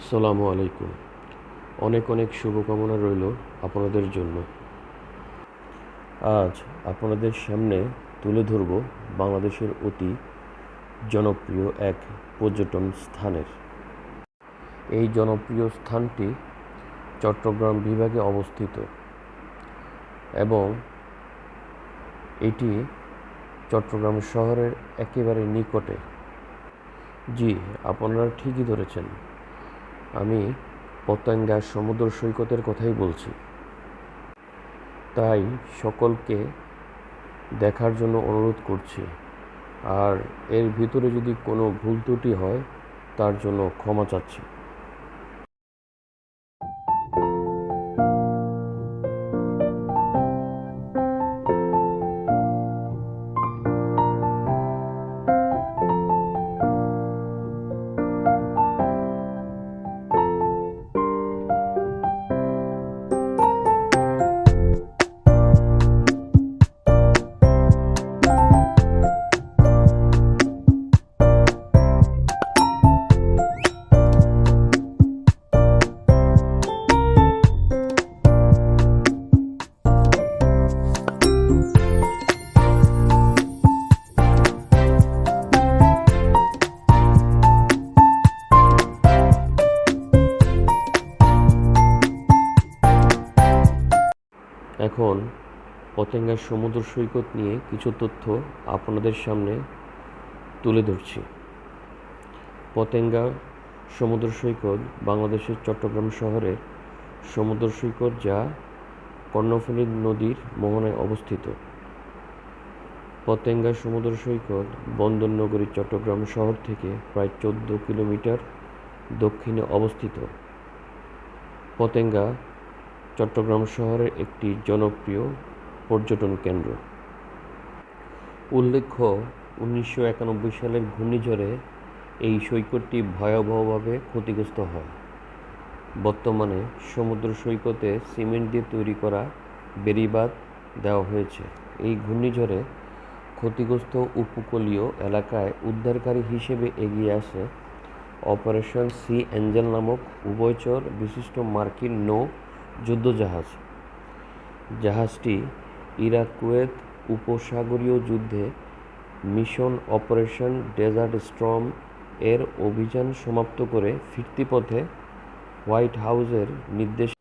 সালামু আলাইকুম। অনেক অনেক শুভকামনা রইল আপনাদের জন্য। আজ আপনাদের সামনে তুলে ধরব বাংলাদেশের অতি জনপ্রিয় এক পর্যটন স্থানের। এই জনপ্রিয় স্থানটি চট্টগ্রাম বিভাগে অবস্থিত এবং এটি চট্টগ্রাম শহরের একেবারে নিকটে। জি, আপনারা ঠিকই ধরেছেন। আমি পতেঙ্গা সমুদ্র সৈকতের কথাই বলছি। তাই সকলকে দেখার জন্য অনুরোধ করছি। আর এর ভিতরে যদি কোনো ভুল ত্রুটি হয়, তার জন্য ক্ষমা চাচ্ছি। এখন পতেঙ্গার সমুদ্র সৈকত নিয়ে কিছু তথ্য আপনাদের সামনে তুলে ধরছি। পতেঙ্গা সমুদ্র সৈকত বাংলাদেশের চট্টগ্রাম শহরের সমুদ্র সৈকত যা কর্ণফুলী নদীর মোহনায় অবস্থিত। পতেঙ্গা সমুদ্র সৈকত বন্দর নগরী চট্টগ্রাম শহর থেকে প্রায় চোদ্দ কিলোমিটার দক্ষিণে অবস্থিত। পতেঙ্গা চট্টগ্রাম শহরের একটি জনপ্রিয় পর্যটন কেন্দ্র। উল্লেখ্য, উনিশশো একানব্বই সালের ঘূর্ণিঝড়ে এই সৈকতটি ভয়াবহভাবে ক্ষতিগ্রস্ত হয়। বর্তমানে সমুদ্র সৈকতে সিমেন্ট দিয়ে তৈরি করা বেড়িবাঁধ দেওয়া হয়েছে। এই ঘূর্ণিঝড়ে ক্ষতিগ্রস্ত উপকূলীয় এলাকায় উদ্ধারকারী হিসেবে এগিয়ে আসে অপারেশন সি অ্যাঞ্জেল নামক উভয়চর বিশিষ্ট মার্কিন নৌ যুদ্ধজাহাজ। জাহাজটি ইরাক কুয়েত উপসাগরীয় যুদ্ধে মিশন অপারেশন ডেজার্ট স্ট্রম এর অভিযান সমাপ্ত করে ফিরতি পথে হোয়াইট হাউজের নির্দেশ